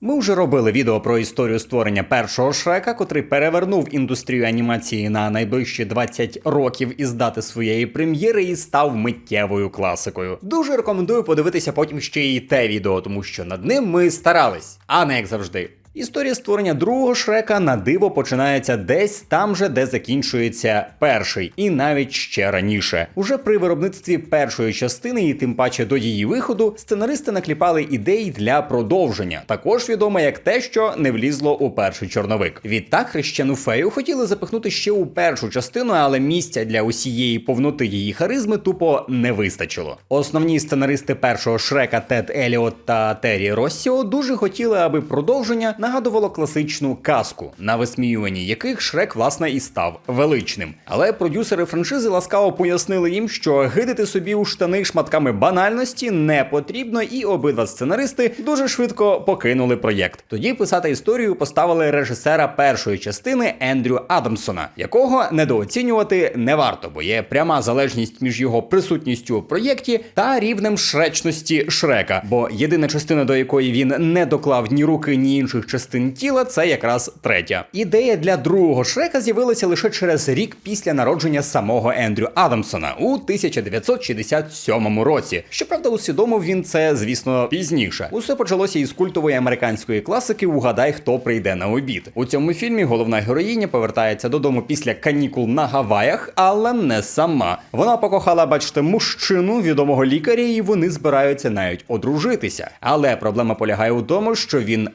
Ми вже робили відео про історію створення першого шрека, котрий перевернув індустрію анімації на найближчі 20 років із дати своєї прем'єри і став миттєвою класикою. Дуже рекомендую подивитися потім ще і те відео, тому що над ним ми старались, а не як завжди. Історія створення другого шрека на диво починається десь там же, де закінчується перший, і навіть ще раніше. Уже при виробництві першої частини, і тим паче до її виходу, сценаристи накліпали ідеї для продовження, також відоме як те, що не влізло у перший чорновик. Відтак хрещену фею хотіли запихнути ще у першу частину, але місця для усієї повноти її харизми тупо не вистачило. Основні сценаристи першого шрека Тед Еліот та Террі Россіо дуже хотіли, аби продовження нагадувало класичну казку, на висміюванні яких Шрек власне і став величним. Але продюсери франшизи ласкаво пояснили їм, що гидити собі у штани шматками банальності не потрібно, і обидва сценаристи дуже швидко покинули проєкт. Тоді писати історію поставили режисера першої частини Ендрю Адамсона, якого недооцінювати не варто, бо є пряма залежність між його присутністю у проєкті та рівнем шречності Шрека. Бо єдина частина, до якої він не доклав ні руки, ні інших частин тіла, це якраз третя. Ідея для другого Шрека з'явилася лише через рік після народження самого Ендрю Адамсона у 1967 році. Щоправда, усвідомив він це, звісно, пізніше. Усе почалося із культової американської класики Угадай, хто прийде на обід. У цьому фільмі головна героїня повертається додому після канікул на Гаваях, але не сама. Вона покохала, бачите, мужчину, відомого лікаря, і вони збираються навіть одружитися. Але проблема полягає у тому, що він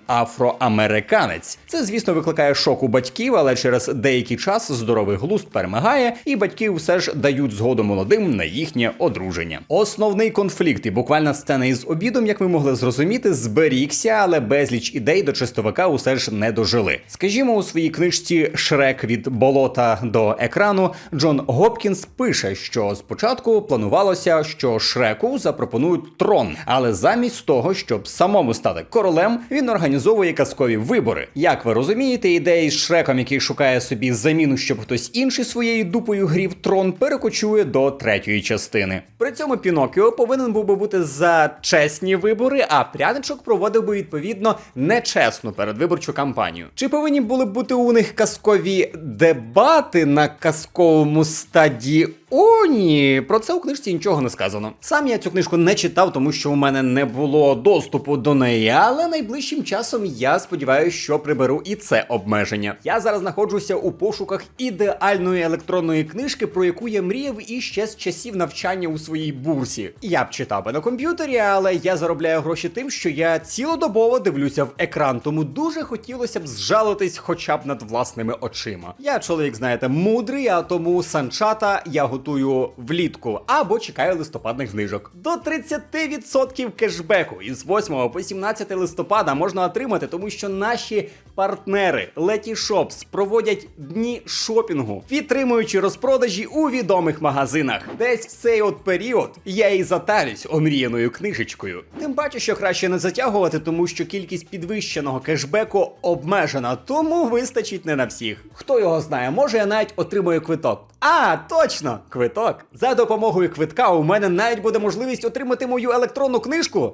афроамериканець. Це, звісно, викликає шок у батьків, але через деякий час здоровий глузд перемагає, і батьки все ж дають згоду молодим на їхнє одруження. Основний конфлікт і буквальна сцена із обідом, як ми могли зрозуміти, зберігся, але безліч ідей до чистовика усе ж не дожили. Скажімо, у своїй книжці Шрек від болота до екрану Джон Гопкінс пише, що спочатку планувалося, що Шреку запропонують трон, але замість того, щоб самому стати королем, він організовує казкові вибори. Як ви розумієте, ідея із Шреком, який шукає собі заміну, щоб хтось інший своєю дупою грів трон, перекочує до третьої частини. При цьому Пінокіо повинен був би бути за чесні вибори, а пряничок проводив би відповідно нечесну передвиборчу кампанію. Чи повинні були б бути у них казкові дебати на казковому стадіоні? Про це у книжці нічого не сказано. Сам я цю книжку не читав, тому що у мене не було доступу до неї, але найближчим часом я сподіваюся, що приберу і це обмеження. Я зараз знаходжуся у пошуках ідеальної електронної книжки, про яку я мріяв іще з часів навчання у своїй бурсі. Я б читав би на комп'ютері, але я заробляю гроші тим, що я цілодобово дивлюся в екран, тому дуже хотілося б зжалитись хоча б над власними очима. Я чоловік, знаєте, мудрий, а тому санчата я готую влітку або чекаю листопадних знижок. До 30% кешбеку із 8 по 17 листопада можна отримати, тому що наші партнери Letyshops проводять дні шопінгу, підтримуючи розпродажі у відомих магазинах. Десь в цей от період я і затарюсь омріяною книжечкою. Тим паче, що краще не затягувати, тому що кількість підвищеного кешбеку обмежена, тому вистачить не на всіх. Хто його знає, може я навіть отримаю квиток. А, точно, квиток. За допомогою квитка у мене навіть буде можливість отримати мою електронну книжку.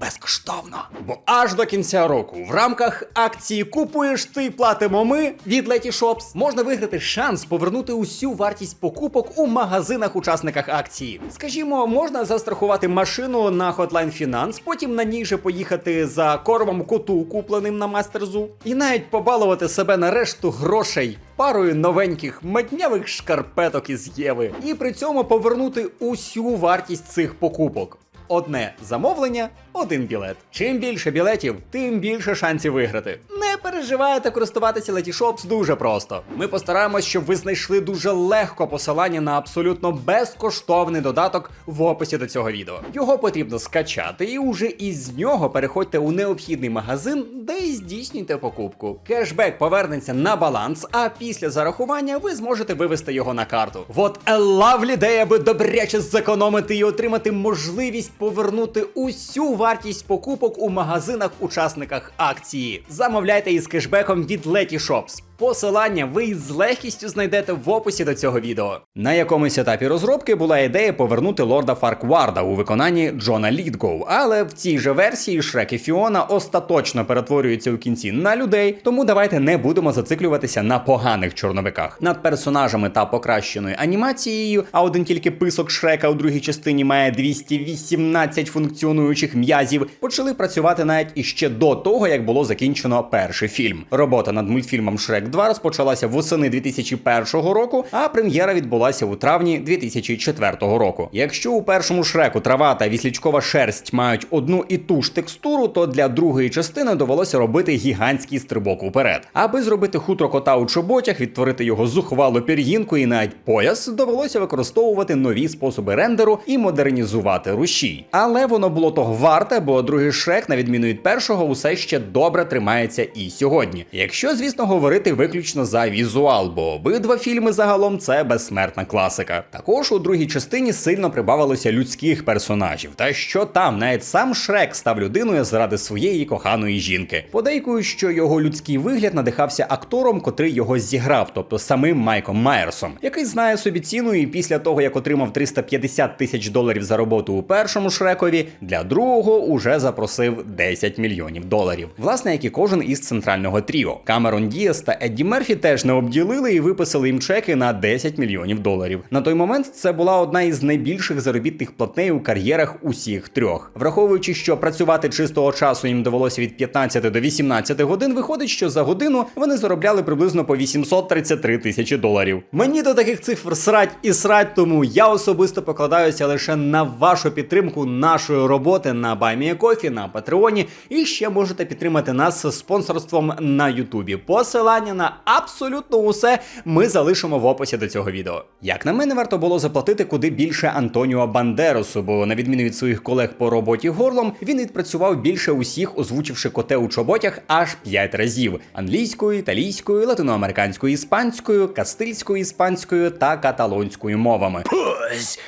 Безкоштовно. Бо аж до кінця року в рамках акції Купуєш ти платимо ми від Letyshops можна виграти шанс повернути усю вартість покупок у магазинах-учасниках акції. Скажімо, можна застрахувати машину на Hotline Finance, потім на ній же поїхати за кормом коту, купленим на мастерзу, і навіть побалувати себе на решту грошей. Парою новеньких матнявих шкарпеток із Єви, і при цьому повернути усю вартість цих покупок. Одне замовлення, один білет. Чим більше білетів, тим більше шансів виграти. Не переживайте, користуватися Letyshops дуже просто. Ми постараємось, щоб ви знайшли дуже легко посилання на абсолютно безкоштовний додаток в описі до цього відео. Його потрібно скачати, і уже із нього переходьте у необхідний магазин, де й здійснюйте покупку. Кешбек повернеться на баланс, а після зарахування ви зможете вивести його на карту. Вот a lovely day, аби добряче зекономити і отримати можливість повернути усю вартість покупок у магазинах-учасниках акції. Замовляйте із кешбеком від Letty Shops. Посилання ви з легкістю знайдете в описі до цього відео. На якомусь етапі розробки була ідея повернути лорда Фаркварда у виконанні Джона Лідгоу, але в цій же версії Шрек і Фіона остаточно перетворюються у кінці на людей, тому давайте не будемо зациклюватися на поганих чорновиках. Над персонажами та покращеною анімацією, а один тільки писок Шрека у другій частині має 218 функціонуючих м'язів, почали працювати навіть іще до того, як було закінчено перший фільм. Робота над мультфільмом Шрек 2 розпочалася восени 2001 року, а прем'єра відбулася у травні 2004 року. Якщо у першому шреку трава та віслічкова шерсть мають одну і ту ж текстуру, то для другої частини довелося робити гігантський стрибок уперед. Аби зробити хутро кота у чоботях, відтворити його зухвалу пір'їнку і навіть пояс, довелося використовувати нові способи рендеру і модернізувати рушій. Але воно було того варте, бо другий шрек, на відміну від першого, усе ще добре тримається і сьогодні. Якщо, звісно, говорити виключно за візуал, бо обидва фільми загалом це безсмертна класика. Також у другій частині сильно прибавилося людських персонажів. Та що там, навіть сам Шрек став людиною заради своєї коханої жінки. Подейкую, що його людський вигляд надихався актором, котрий його зіграв, тобто самим Майком Майерсом, який знає собі ціну, і після того як отримав 350 тисяч доларів за роботу у першому Шрекові, для другого уже запросив 10 мільйонів доларів. Власне, як і кожен із центрального тріо. Камерон Діас та Едді Мерфі теж не обділили і виписали їм чеки на 10 мільйонів доларів. На той момент це була одна із найбільших заробітних платней у кар'єрах усіх трьох. Враховуючи, що працювати чистого часу їм довелося від 15 до 18 годин, виходить, що за годину вони заробляли приблизно по 833 тисячі доларів. Мені до таких цифр срать і срать, тому я особисто покладаюся лише на вашу підтримку нашої роботи на BuyMeACoffee, на Патреоні, і ще можете підтримати нас спонсорством на Ютубі. Посилання на абсолютно усе ми залишимо в описі до цього відео. Як на мене, варто було заплатити куди більше Антоніо Бандеросу, бо на відміну від своїх колег по роботі горлом, він відпрацював більше усіх, озвучивши коте у чоботях аж 5 разів: англійською, італійською, латиноамериканською, іспанською, кастильською, іспанською та каталонською мовами. Puss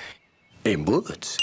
in Boots.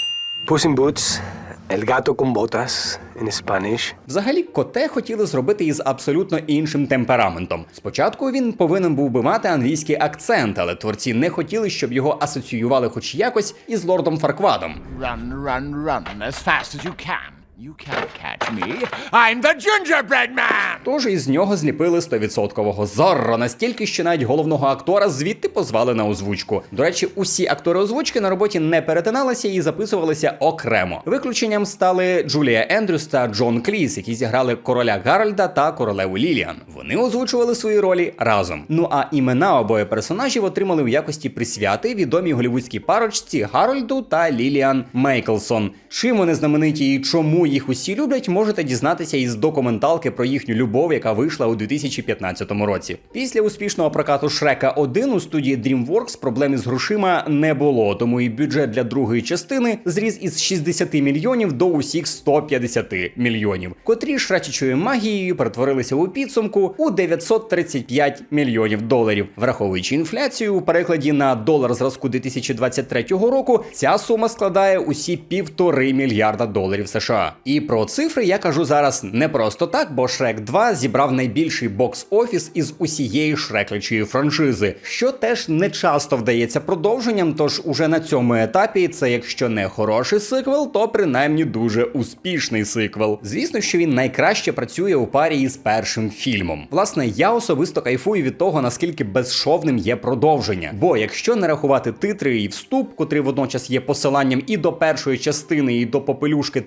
Puss in Boots, El gato con botas in Spanish. Взагалі, коте хотіли зробити із абсолютно іншим темпераментом. Спочатку він повинен був би мати англійський акцент, але творці не хотіли, щоб його асоціювали хоч якось із лордом Фарквадом. Run, run, run as fast as you can. You can't catch me. I'm the gingerbread man! Тож із нього зліпили 100% зорро, настільки, що навіть головного актора звідти позвали на озвучку. До речі, усі актори озвучки на роботі не перетиналися і записувалися окремо. Виключенням стали Джулія Ендрюс та Джон Кліс, які зіграли короля Гарольда та королеву Ліліан. Вони озвучували свої ролі разом. Ну а імена обоє персонажів отримали в якості присвяти відомій голівудській парочці Гарольду та Ліліан Мейклсон. Чим вони знамениті і чому їх усі люблять, можете дізнатися із документалки про їхню любов, яка вийшла у 2015 році. Після успішного прокату Шрека 1 у студії DreamWorks проблем із грошима не було, тому і бюджет для другої частини зріс із 60 мільйонів до усіх 150 мільйонів, котрі шрачечою магією перетворилися у підсумку у 935 мільйонів доларів. Враховуючи інфляцію у перекладі на долар зразку 2023 року, ця сума складає усі півтори мільярда доларів США. І про цифри я кажу зараз не просто так, бо Шрек 2 зібрав найбільший бокс-офіс із усієї шреклячої франшизи, що теж не часто вдається продовженням. Тож уже на цьому етапі це, якщо не хороший сиквел, то принаймні дуже успішний сиквел. Звісно, що він найкраще працює у парі із першим фільмом. Власне, я особисто кайфую від того, наскільки безшовним є продовження. Бо якщо не рахувати титри і вступ, котрий водночас є посиланням і до першої частини, і до попелюшки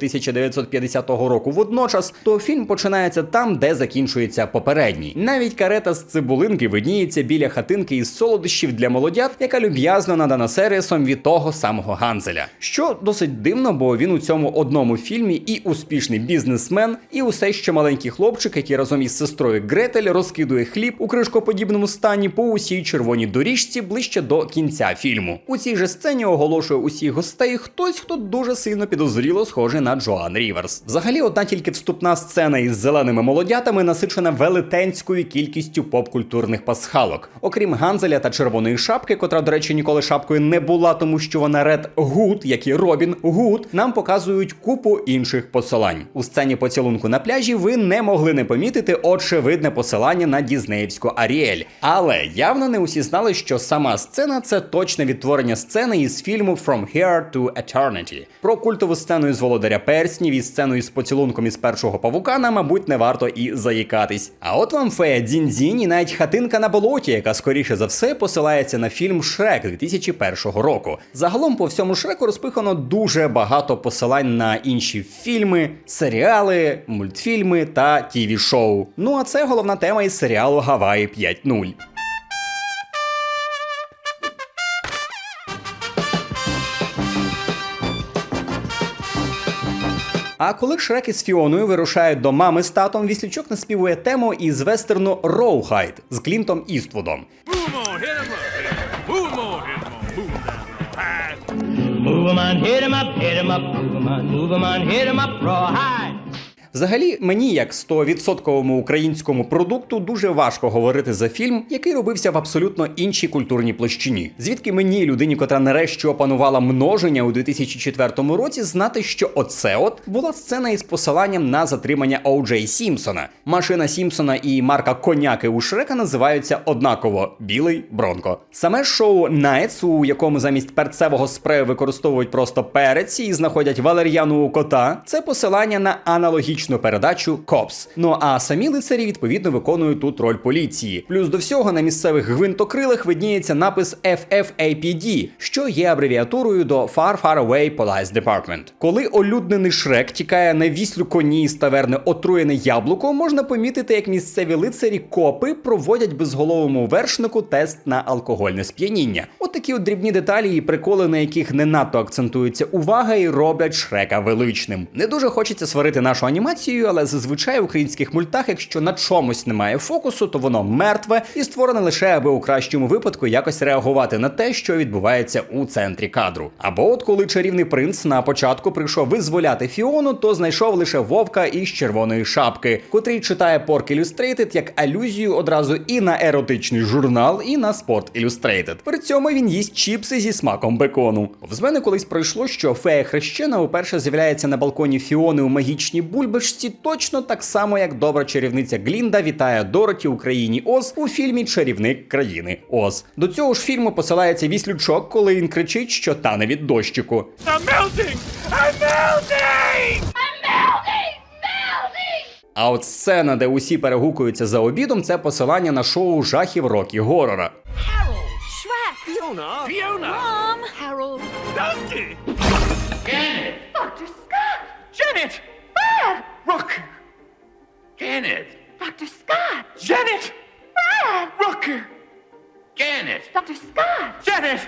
1950 року водночас, то фільм починається там, де закінчується попередній. Навіть карета з цибулинки видніється біля хатинки із солодощів для молодят, яка люб'язно надана сервісом від того самого Ганзеля. Що досить дивно, бо він у цьому одному фільмі і успішний бізнесмен, і усе ще маленький хлопчик, який разом із сестрою Гретель розкидує хліб у кришкоподібному стані по усій червоній доріжці ближче до кінця фільму. У цій же сцені оголошує усіх гостей хтось, хто дуже сильно підозріло схожий на Джоан Ріверс. Взагалі, одна тільки вступна сцена із зеленими молодятами насичена велетенською кількістю поп-культурних пасхалок. Окрім Ганзеля та червоної шапки, котра, до речі, ніколи шапкою не була, тому що вона Ред Гуд, як і Робін Гуд, нам показують купу інших посилань. У сцені поцілунку на пляжі ви не могли не помітити очевидне посилання на Дізнеївську Аріель. Але явно не усі знали, що сама сцена це точне відтворення сцени із фільму From Here to Eternity. Про культову сцену із володаря перснів і сцену із поцілунком із першого павука нам, мабуть, не варто і заїкатись. А от вам фея Дзінь-Дзінь і навіть хатинка на болоті, яка скоріше за все посилається на фільм Шрек 2001 року. Загалом по всьому Шреку розпихано дуже багато посилань на інші фільми, серіали, мультфільми та тіві шоу. Ну а це головна тема із серіалу Гаваї 5.0. А коли Шрек із Фіоною вирушають до мами з татом, віслючок наспівує тему із вестерну Роухайд з Клінтом Іствудом. Move 'em on, hit 'em up, hit 'em up, move 'em on, hit 'em up, rawhide. Взагалі, мені, як 100% українському продукту, дуже важко говорити за фільм, який робився в абсолютно іншій культурній площині. Звідки мені, людині, котра нарешті опанувала множення у 2004 році, знати, що оце от була сцена із посиланням на затримання О'Джей Сімпсона. Машина Сімпсона і марка коняки у Шрека називаються однаково білий Бронко. Саме шоу Найтс, у якому замість перцевого спрею використовують просто перець і знаходять валер'яну кота, це посилання на аналогічну передачу Копс. Ну а самі лицарі відповідно виконують тут роль поліції. Плюс до всього на місцевих гвинтокрилах видніється напис FFAPD, що є абревіатурою до Far Far Away Police Department. Коли олюднений Шрек тікає на віслю коні з таверни отруєне яблуко, можна помітити, як місцеві лицарі копи проводять безголовому вершнику тест на алкогольне сп'яніння. От такі от дрібні деталі і приколи, на яких не надто акцентується увага, і роблять Шрека величним. Не дуже хочеться сварити нашу анімацію, але зазвичай в українських мультах, якщо на чомусь немає фокусу, то воно мертве і створене лише аби у кращому випадку якось реагувати на те, що відбувається у центрі кадру. Або от коли чарівний принц на початку прийшов визволяти Фіону, то знайшов лише вовка із червоної шапки, котрий читає Pork Illustrated як алюзію одразу і на еротичний журнал, і на Sport Illustrated. При цьому він їсть чіпси зі смаком бекону. В мене колись пройшло, що фея хрещена уперше з'являється на балконі Фіони у магічній бульбашці, точно так само, як добра чарівниця Глінда вітає Дороті у країні Оз у фільмі Чарівник країни Оз. До цього ж фільму посилається віслючок, коли він кричить, що тане від дощику. I'm melting! I'm melting! А от сцена, де усі перегукуються за обідом, це посилання на шоу жахів Рокі Горора. Harold, Rooker. Janet. Dr. Scott. Janet. Ah! Rooker. Janet! Dr. Scott, Janet!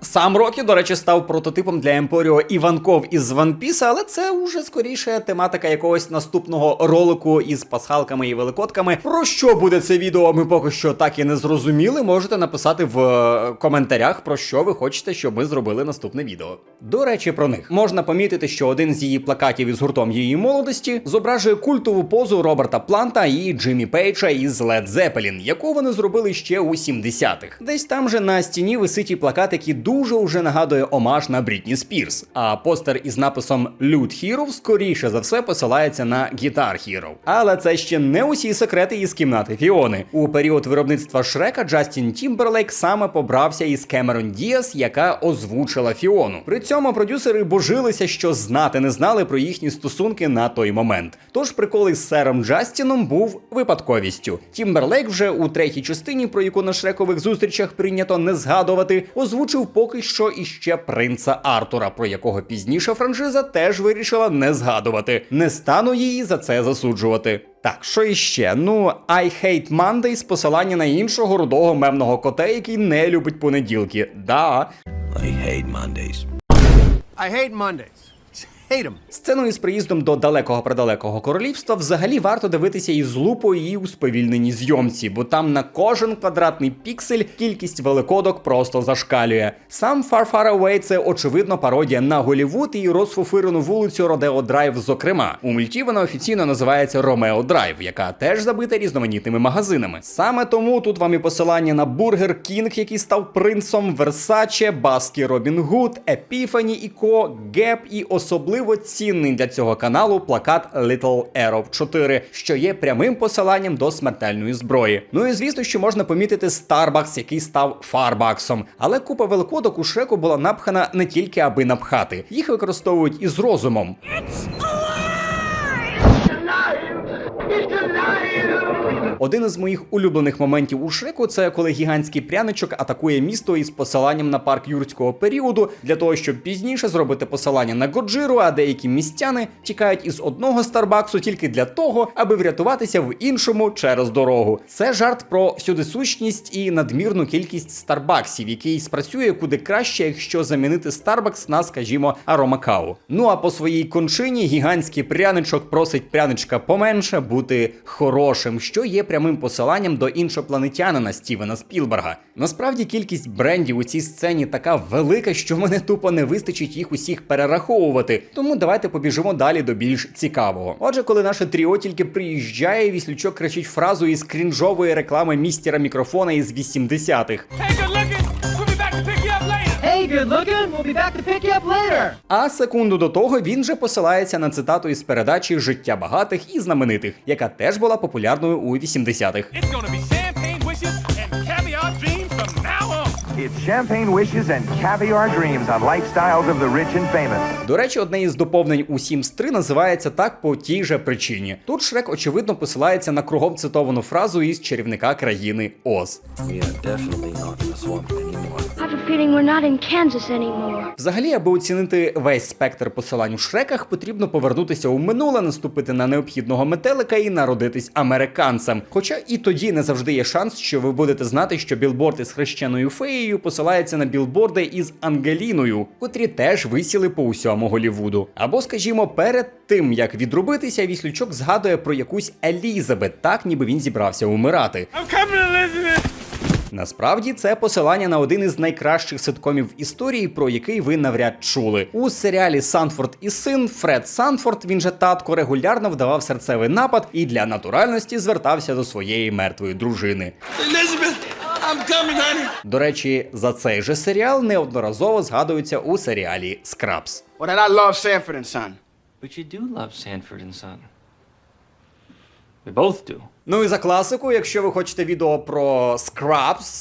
Сам Рокі, до речі, став прототипом для Емпоріо Іванков із One Piece, але це уже скоріше тематика якогось наступного ролику із пасхалками і великодками. Про що буде це відео? Ми поки що так і не зрозуміли. Можете написати в е, коментарях, про що ви хочете, щоб ми зробили наступне відео. До речі, про них можна помітити, що один з її плакатів із гуртом її молодості зображує культову позу Роберта Планта і Джиммі Пейджа із Led Zeppelin, яку вони зробили ще у 70-х. Десь там же на стіні висить і плакат, який дуже уже нагадує омаж на Брітні Спірс. А постер із написом Loot Hero скоріше за все посилається на Guitar Hero. Але це ще не усі секрети із кімнати Фіони. У період виробництва Шрека Джастін Тімберлейк саме побрався із Кемерон Діас, яка озвучила Фіону. При цьому продюсери божилися, що знати не знали про їхні стосунки на той момент. Тож прикол із сером Джастіном був випадковістю. Тімберлейк вже у третій частині, про яку на шрекових зустрічах прийнято не згадувати, озвучив поки що іще принца Артура, про якого пізніше франшиза теж вирішила не згадувати. Не стану її за це засуджувати. Так, що іще? Ну, I hate Mondays посилання на іншого рудого мемного кота, який не любить понеділки. Да. I hate Mondays. I hate Mondays. Сцену із приїздом до далекого предалекого королівства взагалі варто дивитися із лупою і у сповільненій зйомці, бо там на кожен квадратний піксель кількість великодок просто зашкалює. Сам Far Far Away – це очевидно пародія на Голівуд і розфуфирену вулицю Родео Драйв. Зокрема, у мульті вона офіційно називається Ромео Драйв, яка теж забита різноманітними магазинами. Саме тому тут вам і посилання на Бургер Кінг, який став принцом, Версаче, Баскі Робін Гуд, Епіфані і Ко, Геп і особливо цінний для цього каналу плакат Little Arrow 4, що є прямим посиланням до смертельної зброї. Ну і звісно, що можна помітити Starbucks, який став Фарбаксом. Але купа великодок у Шреку була напхана не тільки аби напхати, їх використовують із розумом. Один із моїх улюблених моментів у Шреку це коли гігантський пряничок атакує місто із посиланням на парк юрського періоду для того, щоб пізніше зробити посилання на Годжиру, а деякі містяни тікають із одного Старбаксу тільки для того, аби врятуватися в іншому через дорогу. Це жарт про всюдисущність і надмірну кількість Старбаксів, який спрацює куди краще, якщо замінити Старбакс на, скажімо, аромакаву. Ну а по своїй кончині гігантський пряничок просить пряничка поменше бути хорошим, що є прямим посиланням до іншопланетянина Стівена Спілберга. Насправді кількість брендів у цій сцені така велика, що мене тупо не вистачить їх усіх перераховувати. Тому давайте побіжимо далі до більш цікавого. Отже, коли наше тріо тільки приїжджає, віслючок кричить фразу із крінжової реклами містера мікрофона із 80-х. Good looking. We'll be back to pick you up later. А секунду до того він же посилається на цитату із передачі Життя багатих і знаменитих, яка теж була популярною у 80-х. Champagne wishes and caviar dreams on lifestyles of the rich and famous. До речі, одне із доповнень у Sims 3 називається так по тій же причині. Тут Шрек очевидно посилається на кругом цитовану фразу із чарівника країни Оз. Взагалі, аби оцінити весь спектр посилань у Шреках, потрібно повернутися у минуле, наступити на необхідного метелика і народитись американцем. Хоча і тоді не завжди є шанс, що ви будете знати, що білборд із хрещеною феєю посилається на білборди із Ангеліною, котрі теж висіли по усьому Голівуду. Або, скажімо, перед тим як відрубитися, віслючок згадує про якусь Елізабет, так ніби він зібрався умирати. I'm coming, Elizabeth. Насправді це посилання на один із найкращих ситкомів в історії, про який ви навряд чули. У серіалі Санфорд і син Фред Санфорд, він же татко, регулярно вдавав серцевий напад і для натуральності звертався до своєї мертвої дружини. Elizabeth, I'm coming, honey. До речі, за цей же серіал неодноразово згадуються у серіалі Скрабс. Well, then I love Sanford and Son. But you do love Sanford and Son. We both do. Ну і за класику, якщо ви хочете відео про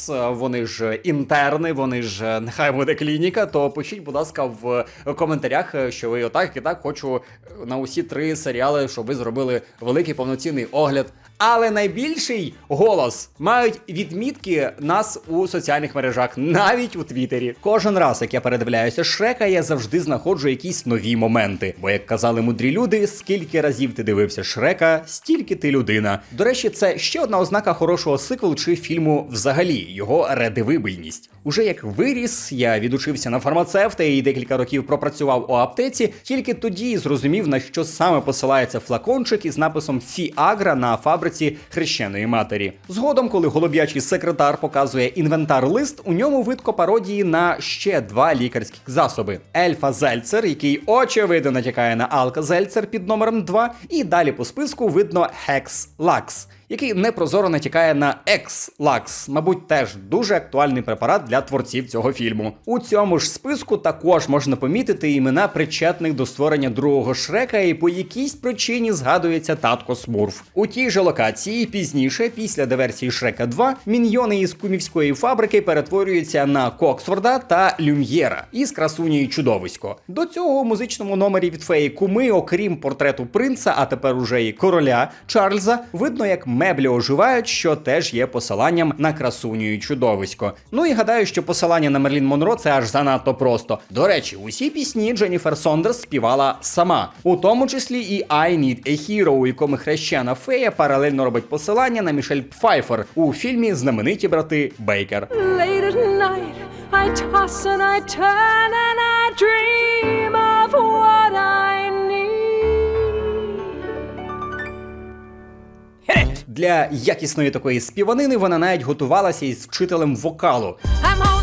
е, вони ж інтерни, вони ж е, нехай буде клініка, то пишіть, будь ласка, в коментарях, е, що ви отак і так хочу на усі три серіали, щоб ви зробили великий повноцінний огляд. Але найбільший голос мають відмітки нас у соціальних мережах, навіть у Твіттері. Кожен раз, як я передивляюся Шрека, я завжди знаходжу якісь нові моменти. Бо, як казали мудрі люди, скільки разів ти дивився Шрека, стільки ти людина. До речі, це ще одна ознака хорошого сиквелу чи фільму взагалі його редивибельність. Уже як виріс, я відучився на фармацевта і декілька років пропрацював у аптеці. Тільки тоді зрозумів, на що саме посилається флакончик із написом Фіагра на фабриці хрещеної матері. Згодом, коли голуб'ячий секретар показує інвентар-лист, у ньому видко пародії на ще два лікарських засоби: Ельфа Зельцер, який очевидно натякає на Алка Зельцер під номером 2, і далі по списку видно Хекс Лакс який непрозоро натякає на Екс-Лакс, мабуть, теж дуже актуальний препарат для творців цього фільму. У цьому ж списку також можна помітити імена причетних до створення другого шрека, і по якійсь причині згадується татко Смурф. У тій же локації пізніше, після диверсії Шрека 2, міньйони із кумівської фабрики перетворюються на Коксфорда та Люм'єра із красунею чудовисько. До цього у музичному номері від феї Куми, окрім портрету принца, а тепер уже і короля Чарльза, видно, як меблі оживають, що теж є посиланням на красуню і чудовисько. Ну і гадаю, що посилання на Мерлін Монро це аж занадто просто. До речі, усі пісні Дженніфер Сондерс співала сама, у тому числі і I Need a Hero, у якому хрещена фея паралельно робить посилання на Мішель Пфайфер у фільмі Знамениті брати Бейкер. Late at night, I toss and I turn and I dream of what I Для якісної такої співанини вона навіть готувалася із вчителем вокалу. I'm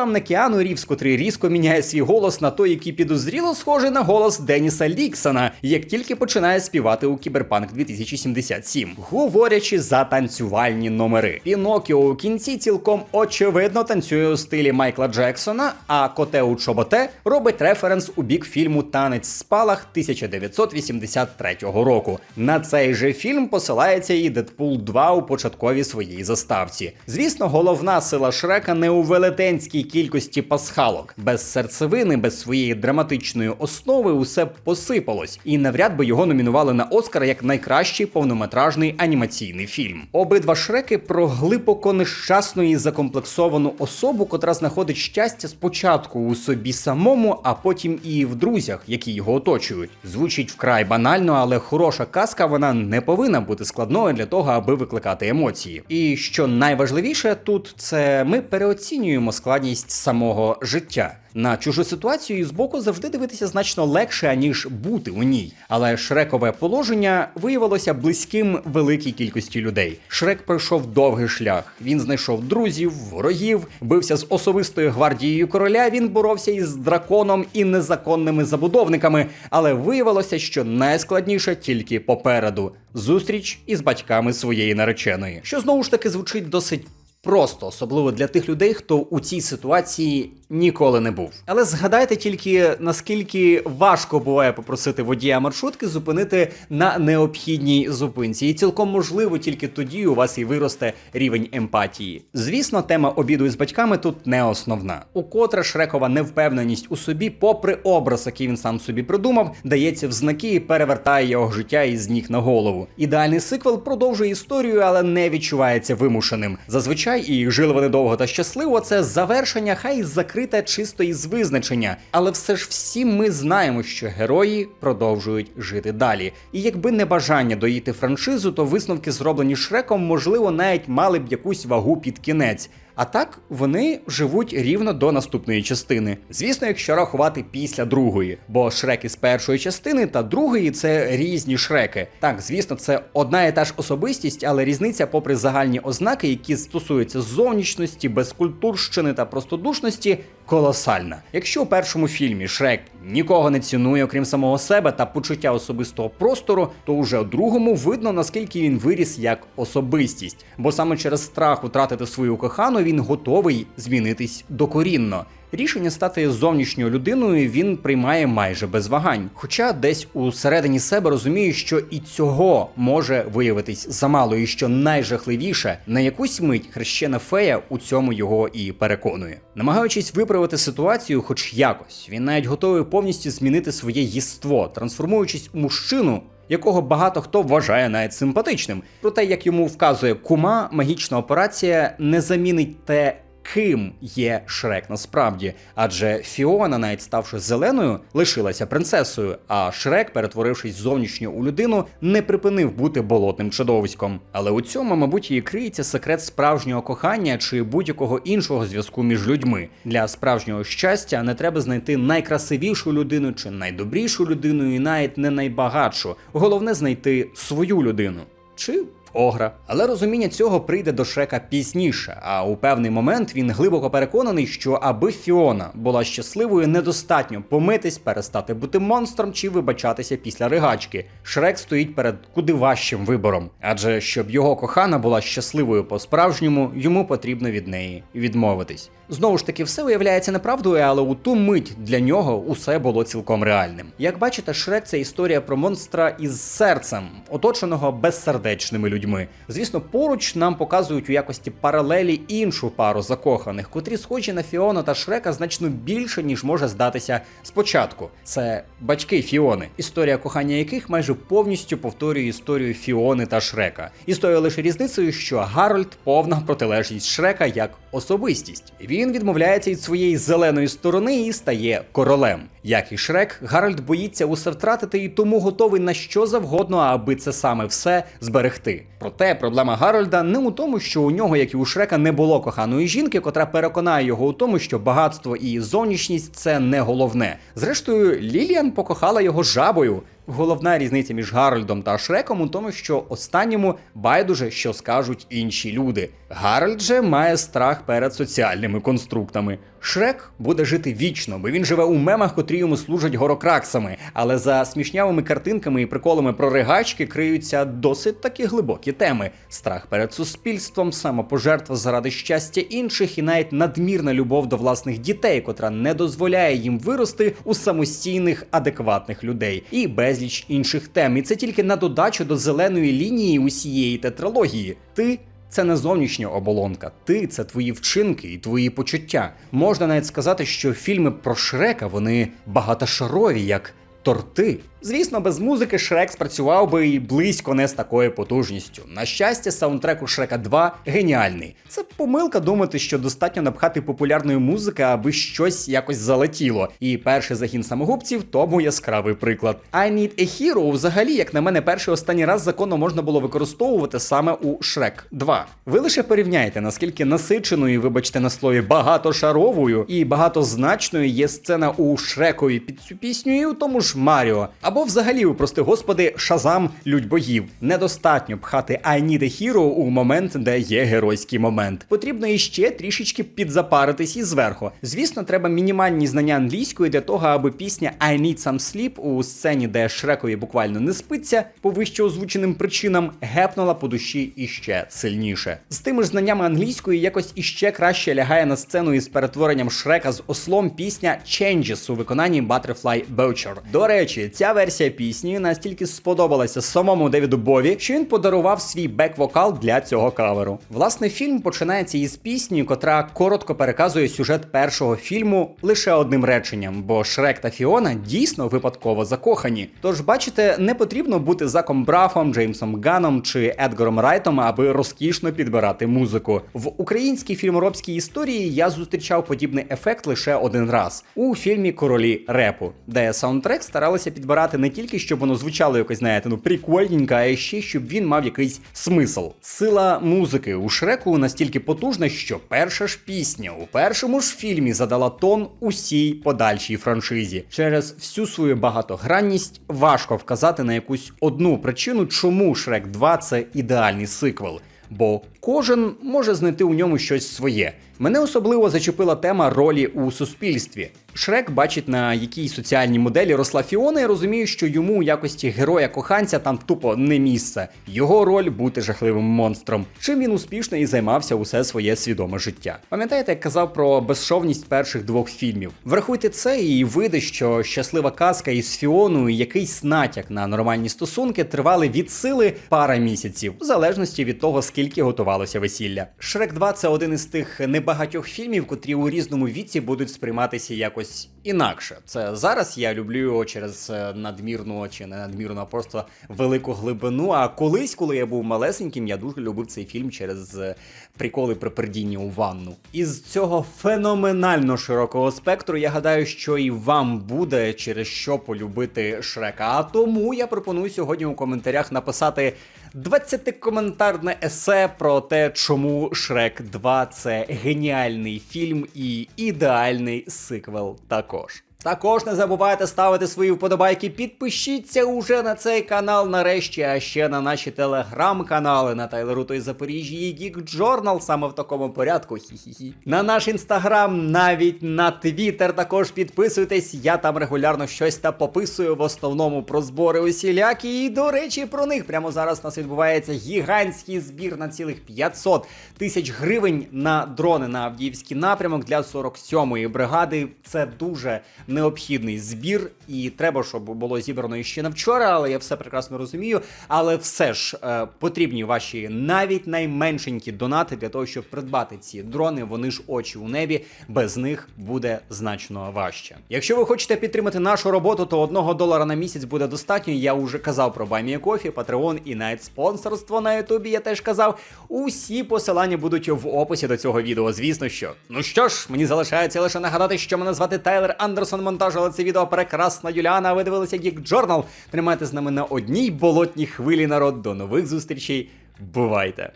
вам не Кіану Рівз, котрий різко міняє свій голос на той, який підозріло схожий на голос Деніса Ліксона, як тільки починає співати у Кіберпанк 2077, говорячи за танцювальні номери. Пінокіо у кінці цілком очевидно танцює у стилі Майкла Джексона, а коте у чоботе робить референс у бік фільму Танець спалах 1983 року. На цей же фільм посилається і Дедпул 2 у початковій своїй заставці. Звісно, головна сила Шрека не у велетенській кількості пасхалок. Без серцевини, без своєї драматичної основи усе посипалось, і навряд би його номінували на Оскар як найкращий повнометражний анімаційний фільм. Обидва шреки про глибоко нещасну і закомплексовану особу, котра знаходить щастя спочатку у собі самому, а потім і в друзях, які його оточують. Звучить вкрай банально, але хороша казка вона не повинна бути складною для того, аби викликати емоції. І що найважливіше тут, це ми переоцінюємо складність самого життя. На чужу ситуацію збоку завжди дивитися значно легше, аніж бути у ній. Але шрекове положення виявилося близьким великій кількості людей. Шрек пройшов довгий шлях. Він знайшов друзів, ворогів, бився з особистою гвардією короля. Він боровся із драконом і незаконними забудовниками. Але виявилося, що найскладніше тільки попереду зустріч із батьками своєї нареченої, що знову ж таки звучить досить Просто особливо для тих людей, хто у цій ситуації ніколи не був. Але згадайте тільки наскільки важко буває попросити водія маршрутки зупинити на необхідній зупинці, і цілком можливо тільки тоді у вас і виросте рівень емпатії. Звісно, тема обіду із батьками тут не основна. Укотре Шрекова невпевненість у собі, попри образ, який він сам собі придумав, дається в знаки і перевертає його життя із ніг на голову. Ідеальний сиквел продовжує історію, але не відчувається вимушеним. Зазвичай і жили вони довго та щасливо. Це завершення, хай закрите чисто із визначення. Але все ж всі ми знаємо, що герої продовжують жити далі. І якби не бажання доїти франшизу, то висновки, зроблені Шреком, можливо, навіть мали б якусь вагу під кінець. А так вони живуть рівно до наступної частини. Звісно, якщо рахувати після другої, бо шреки з першої частини та другої це різні шреки. Так, звісно, це одна і та ж особистість, але різниця, попри загальні ознаки, які стосуються зовнішності, безкультурщини та простодушності, колосальна. Якщо у першому фільмі Шрек нікого не цінує, окрім самого себе та почуття особистого простору, то уже у другому видно наскільки він виріс як особистість, бо саме через страх втратити свою кохану він готовий змінитись докорінно. Рішення стати зовнішньою людиною він приймає майже без вагань. Хоча десь у середині себе розуміє, що і цього може виявитись замало, і що найжахливіше на якусь мить хрещена фея у цьому його і переконує. Намагаючись виправити ситуацію, хоч якось, він навіть готовий повністю змінити своє єство, трансформуючись у мужчину. Якого багато хто вважає навіть симпатичним. Проте, як йому вказує кума, магічна операція не замінить те, ким є Шрек насправді. Адже Фіона, навіть ставши зеленою, лишилася принцесою, а Шрек, перетворившись зовнішньо у людину, не припинив бути болотним чудовиськом. Але у цьому, мабуть, і криється секрет справжнього кохання чи будь-якого іншого зв'язку між людьми. Для справжнього щастя не треба знайти найкрасивішу людину чи найдобрішу людину, і навіть не найбагатшу. Головне знайти свою людину. Чи Огра. Але розуміння цього прийде до Шрека пізніше, а у певний момент він глибоко переконаний, що аби Фіона була щасливою, недостатньо помитись, перестати бути монстром чи вибачатися після ригачки. Шрек стоїть перед куди важчим вибором. Адже щоб його кохана була щасливою по-справжньому, йому потрібно від неї відмовитись. Знову ж таки, все виявляється неправдою, але у ту мить для нього усе було цілком реальним. Як бачите, Шрек це історія про монстра із серцем, оточеного безсердечними людьми. Звісно, поруч нам показують у якості паралелі іншу пару закоханих, котрі схожі на Фіону та Шрека значно більше, ніж може здатися спочатку. Це батьки Фіони, історія кохання яких майже повністю повторює історію Фіони та Шрека. Історія лише різницею, що Гарольд повна протилежність Шрека як особистість. Він відмовляється від своєї зеленої сторони і стає королем. Як і Шрек, Гарольд боїться усе втратити і тому готовий на що завгодно, аби це саме все зберегти. Проте проблема Гарольда не у тому, що у нього, як і у Шрека, не було коханої жінки, котра переконає його у тому, що багатство і зовнішність це не головне. Зрештою, Ліліан покохала його жабою. Головна різниця між Гарольдом та Шреком у тому, що останньому байдуже, що скажуть інші люди. Гарольд же має страх перед соціальними конструктами. Шрек буде жити вічно, бо він живе у мемах, котрі йому служать горокраксами. Але за смішнявими картинками і приколами про ригачки криються досить таки глибокі теми: страх перед суспільством, самопожертва заради щастя інших, і навіть надмірна любов до власних дітей, котра не дозволяє їм вирости у самостійних, адекватних людей, і безліч інших тем. І це тільки на додачу до зеленої лінії усієї тетралогії. Ти це не зовнішня оболонка, ти це твої вчинки і твої почуття. Можна навіть сказати, що фільми про Шрека вони багатошарові, як торти. Звісно, без музики Шрек спрацював би і близько не з такою потужністю. На щастя, саундтрек у Шрека 2 геніальний. Це помилка думати, що достатньо напхати популярної музики, аби щось якось залетіло. І перший загін самогубців тому яскравий приклад. I Need a Hero взагалі, як на мене, перший останній раз законно можна було використовувати саме у Шрек 2. Ви лише порівняйте, наскільки насиченою, вибачте на слові, багатошаровою і багатозначною є сцена у Шрекові під цю пісню і у тому ж Маріо. Або взагалі, у прости господи, шазам людь богів. Недостатньо пхати I need a hero у момент, де є геройський момент. Потрібно іще трішечки підзапаритись і зверху. Звісно, треба мінімальні знання англійської для того, аби пісня I need some sleep у сцені, де Шрекові буквально не спиться, по вище озвученим причинам, гепнула по душі іще сильніше. З тими ж знаннями англійської якось іще краще лягає на сцену із перетворенням Шрека з ослом пісня Changes у виконанні Butterfly Butcher. До речі, ця версія пісні настільки сподобалася самому Девіду Бові, що він подарував свій бек-вокал для цього каверу. Власне, фільм починається із пісні, котра коротко переказує сюжет першого фільму лише одним реченням, бо Шрек та Фіона дійсно випадково закохані. Тож, бачите, не потрібно бути Заком Брафом, Джеймсом Ганом чи Едгаром Райтом, аби розкішно підбирати музику. В українській фільморобській історії я зустрічав подібний ефект лише один раз у фільмі Королі репу, де саундтрек старалися підбирати не тільки щоб воно звучало якось, знаєте, ну прикольненько, а ще щоб він мав якийсь смисл. Сила музики у Шреку настільки потужна, що перша ж пісня у першому ж фільмі задала тон усій подальшій франшизі. Через всю свою багатогранність важко вказати на якусь одну причину, чому Шрек 2 це ідеальний сиквел. Бо кожен може знайти у ньому щось своє. Мене особливо зачепила тема ролі у суспільстві. Шрек бачить, на якій соціальній моделі росла Фіона і розуміє, що йому у якості героя-коханця там тупо не місце. Його роль бути жахливим монстром, чим він успішно і займався усе своє свідоме життя. Пам'ятаєте, як казав про безшовність перших двох фільмів? Врахуйте це і вийде, що щаслива казка із Фіоною, якийсь натяк на нормальні стосунки тривали від сили пара місяців, в залежності від того, скільки готувалося весілля. Шрек 2 це один із тих небагатьох фільмів, котрі у різному віці будуть сприйматися якось інакше. Це зараз я люблю його через е, надмірну чи не надмірну, а просто велику глибину. А колись, коли я був малесеньким, я дуже любив цей фільм через е, приколи при пердінні у ванну. Із цього феноменально широкого спектру я гадаю, що і вам буде через що полюбити Шрека. А тому я пропоную сьогодні у коментарях написати 20-коментарне есе про те, чому Шрек 2 це геніальний фільм і ідеальний сиквел також. Також не забувайте ставити свої вподобайки, підпишіться уже на цей канал нарешті, а ще на наші телеграм-канали на Тайлеру і Запоріжжі і Geek Journal саме в такому порядку. Хі-хі-хі. На наш інстаграм, навіть на твіттер також підписуйтесь. Я там регулярно щось та пописую в основному про збори усілякі. І до речі, про них прямо зараз у нас відбувається гігантський збір на цілих 500 тисяч гривень на дрони на Авдіївський напрямок для 47-ї бригади. Це дуже необхідний збір, і треба, щоб було зібрано ще на вчора, але я все прекрасно розумію. Але все ж е, потрібні ваші навіть найменшенькі донати для того, щоб придбати ці дрони. Вони ж очі у небі, без них буде значно важче. Якщо ви хочете підтримати нашу роботу, то одного долара на місяць буде достатньо. Я вже казав про Кофі, Patreon і навіть спонсорство на Ютубі. Я теж казав. Усі посилання будуть в описі до цього відео, звісно що. Ну що ж, мені залишається лише нагадати, що мене звати Тайлер Андерсон Монтаж, але це відео прекрасна Юліана. Ви дивилися Geek Journal. Тримайте з нами на одній болотній хвилі народ. До нових зустрічей. Бувайте!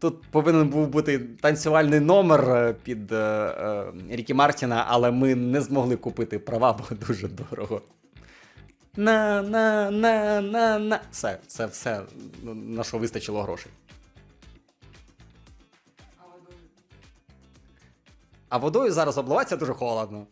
Тут повинен був бути танцювальний номер е, під е, е, Рікі Мартіна, але ми не змогли купити права, бо дуже дорого. На, на, на, на, на. Все, це все, на що вистачило грошей. А водою зараз обливатися дуже холодно.